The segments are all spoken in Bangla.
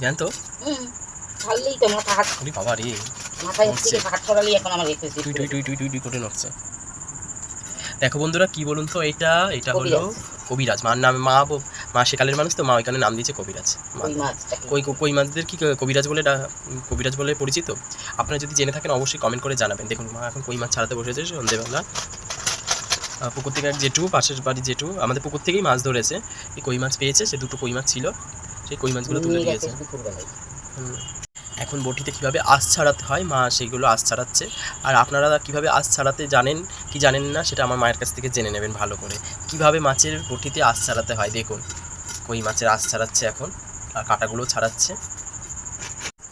জান তো ছাড়লেই তো মাথা হাত। ওরে বাবা রে। মাথায় হাত সরালেই এখন আমার টুই টুই টুই টুই টুই করে নড়ছে। দেখো বন্ধুরা কি বলুন তো এটা? এটা হলো কবিরাজ। মার নাম মা মা সেকালের মানুষ তো মা ওইখানে নাম দিয়েছে কবিরাজ। কই কই মাছদের কি কবিরাজ বলে কবিরাজ বলে পরিচিত? আপনারা যদি জেনে থাকেন অবশ্যই কমেন্ট করে জানাবেন। দেখুন মা এখন কই মাছ ছাড়াতে বসেছে সন্ধেবেলা। পুকুর থেকে এক জেঠু পাশের বাড়ি জেঠু আমাদের পুকুর থেকেই মাছ ধরেছে। এই কই মাছ পেয়েছে সে দুটো কই মাছ ছিল। সেই কই মাছগুলো তুলে দিয়েছে। এখন বটিতে কীভাবে আঁশ ছাড়াতে হয় মা সেইগুলো আঁশ ছাড়াচ্ছে। আর আপনারা কীভাবে আঁশ ছাড়াতে জানেন কি জানেন না সেটা আমার মায়ের কাছ থেকে জেনে নেবেন ভালো করে। কীভাবে মাছের বটিতে আঁশ ছাড়াতে হয় দেখুন। কই মাছের আঁশ ছাড়াচ্ছে এখন আর কাঁটাগুলো ছাড়াচ্ছে।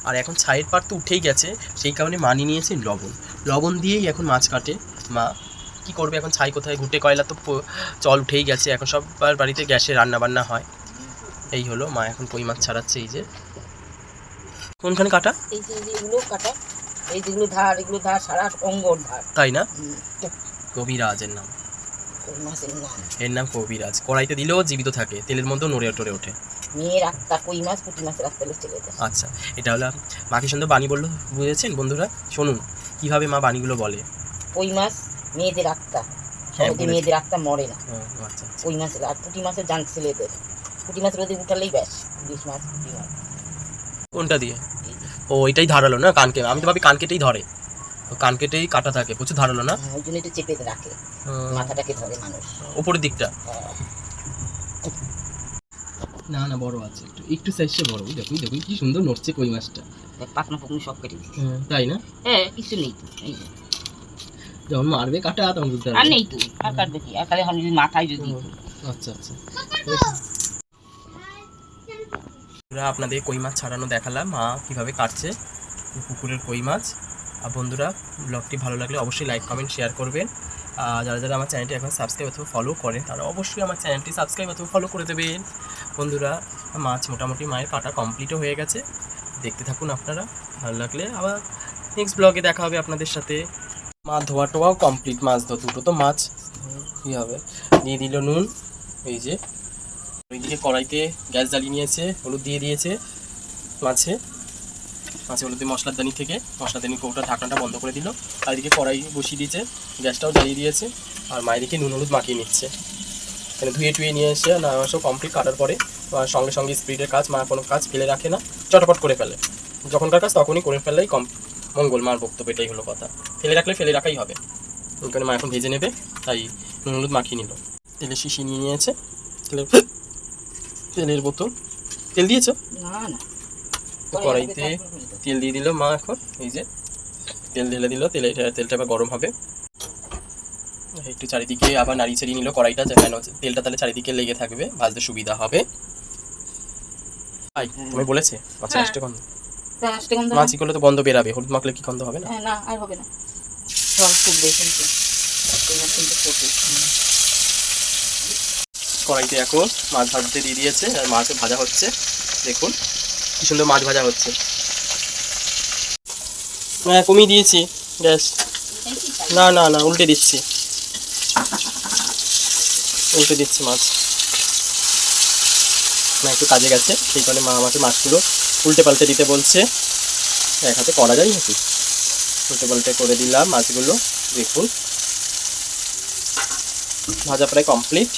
আর এখন ছাইয়ের পাট তো উঠেই গেছে সেই কারণে মানি নিয়েছে লবণ। লবণ দিয়েই এখন মাছ কাটে। মা কি করবে এখন ছাই কোথায়? ঘুটে কয়লা তো জল উঠেই গেছে। এখন সবার বাড়িতে গ্যাসে রান্না বান্না হয়। এই হলো মা এখন কই মাছ ছাড়াচ্ছে এই যে। কোনখানে কাটা? এই যে এগুলো কাটা। এই যেগুলো ধার এগুলো ধার সারা অঙ্গর ধার। তাই না? কবিরাজের নাম। এর নাম কবিরাজ। কড়াইতে দিলেও জীবিত থাকে তেলের মধ্যেও নড়ে টরে ওঠে। মেয়ের আত্মা কই মাছ? পুঁটি মাছের আত্মা আচ্ছা এটা হলো মাকে সুন্দর বাণী বলল বুঝেছেন বন্ধুরা? শুনুন কীভাবে মা বাণীগুলো বলে? কই মাছ? মেয়েদের আত্মা। হ্যাঁ, মেয়েদের আত্মা মরে না। আচ্ছা আচ্ছা। কই মাছের আর পুঁটি মাছের জান ছেলেদের। পুঁটি মাছের ওদের উঠালেই ব্যাস ইলিশ মাছ পুঁটি মাছ। কোনটা দিয়ে? ও এটাই ধারালো না কানকে? আমি তো ভাবি কান কেটেই ধরে। ও কান কেটেই কাটা থাকে প্রচুর ধারালো না? হ্যাঁ, ওই জন্য একটু চেপে রাখে। মাথাটাকে ধরে মানুষ। ওপরের দিকটা? হ্যাঁ, না না বড় আছে একটু। একটু সাইজটা বড় দেখুন দেখুন কি সুন্দর নড়ছে কই মাছটা। দেখ, পাখনা সব কেটে দিচ্ছে তাই না? হ্যাঁ কিছু নেই তো এই যখন মারবে কাটা তখন বুঝতে আর পারবে। নেই তো আর কাটবে কি? আর তাহলে মাথায় যদি আচ্ছা আচ্ছা। বন্ধুরা, আপনাদের কই মাছ ছাড়ানো দেখালাম। মা কীভাবে কাটছে পুকুরের কই মাছ। আর বন্ধুরা, ব্লগটি ভালো লাগলে অবশ্যই লাইক, কমেন্ট শেয়ার করবেন। আর যারা যারা আমার চ্যানেলটি এখন সাবস্ক্রাইব অথবা ফলো করেন, তারা অবশ্যই আমার চ্যানেলটি সাবস্ক্রাইব অথবা ফলো করে দেবেন। বন্ধুরা, মাছ মোটামুটি মায়ের কাটা কমপ্লিটও হয়ে গেছে। দেখতে থাকুন আপনারা, ভালো লাগলে। আবার নেক্সট ব্লগে দেখা হবে আপনাদের সাথে। মাছ ধোয়া টোয়াও কমপ্লিট মাছ ধোয়া, দুটো তো মাছ। কী হবে? দিয়ে দিল নুন, এই যে। ওইদিকে কড়াইতে গ্যাস জ্বালিয়ে নিয়েছে, হলুদ দিয়ে দিয়েছে, মাছে মাছে হলুদ দিয়ে মশলাদানি থেকে, মশলাদানি কৌটা ঢাকনাটা বন্ধ করে দিল। আর এদিকে কড়াই বসিয়ে দিয়েছে, গ্যাসটাও জ্বালিয়ে দিয়েছে, আর মায়ের দিকে নুন হলুদ মাখিয়ে নিচ্ছে। এখানে ধুয়ে টুয়ে নিয়ে এসে না সব কমপ্লিট কাটার পরে সঙ্গে সঙ্গে স্পিডের কাজ, মা কোনো কাজ ফেলে রাখে না, চটপট করে ফেলে। যখনকার কাজ তখনই করে ফেললেই কম মঙ্গল মার বক্তব্য এটাই হলো কথা। ফেলে রাখলে ফেলে রাখাই হবে। ওখানে মা এখন ভেজে নেবে, তাই নুন হলুদ মাখিয়ে নিল। তেলের শিশি নিয়ে নিয়েছে তেলের তেলের বোতল। তেল দিয়েছ? না না। তো কড়াইতে তেল দিয়ে দিল মা এখন এই যে। তেল ঢেলে দিল তেলে তেলটা এবার গরম হবে। একটু চারিদিকে আবার নাড়ি ছাড়িয়ে নিল কড়াইটা যেন তেলটা তাহলে চারিদিকে লেগে থাকবে ভাজতে সুবিধা হবে। ভাই তুমি বলেছে মাছ হ্যাঁ। আসতে গন্ধ। আসতে মাছি করলে তো গন্ধ বেরাবে হলুদ মাখলে কি গন্ধ হবে না? হ্যাঁ না আর হবে না কিন্তু কই মাছ কিন্তু ফুটবে কড়াইতে এখন মাছ ভাজতে দিয়ে দিয়েছে, আর মাছ ভাজা হচ্ছে। দেখুন, কি সুন্দর মাছ ভাজা হচ্ছে। হ্যাঁ কমিয়ে দিয়েছি গ্যাস না না না, উল্টে দিচ্ছি। উল্টে দিচ্ছি মাছ। না একটু কাজে গেছে, সেই কারণে মা আমাকে মাছগুলো উল্টে পাল্টে দিতে বলছে। এক হাতে করা যায় নাকি? উল্টে পাল্টে করে দিলাম মাছগুলো, দেখুন। ভাজা প্রায় কমপ্লিট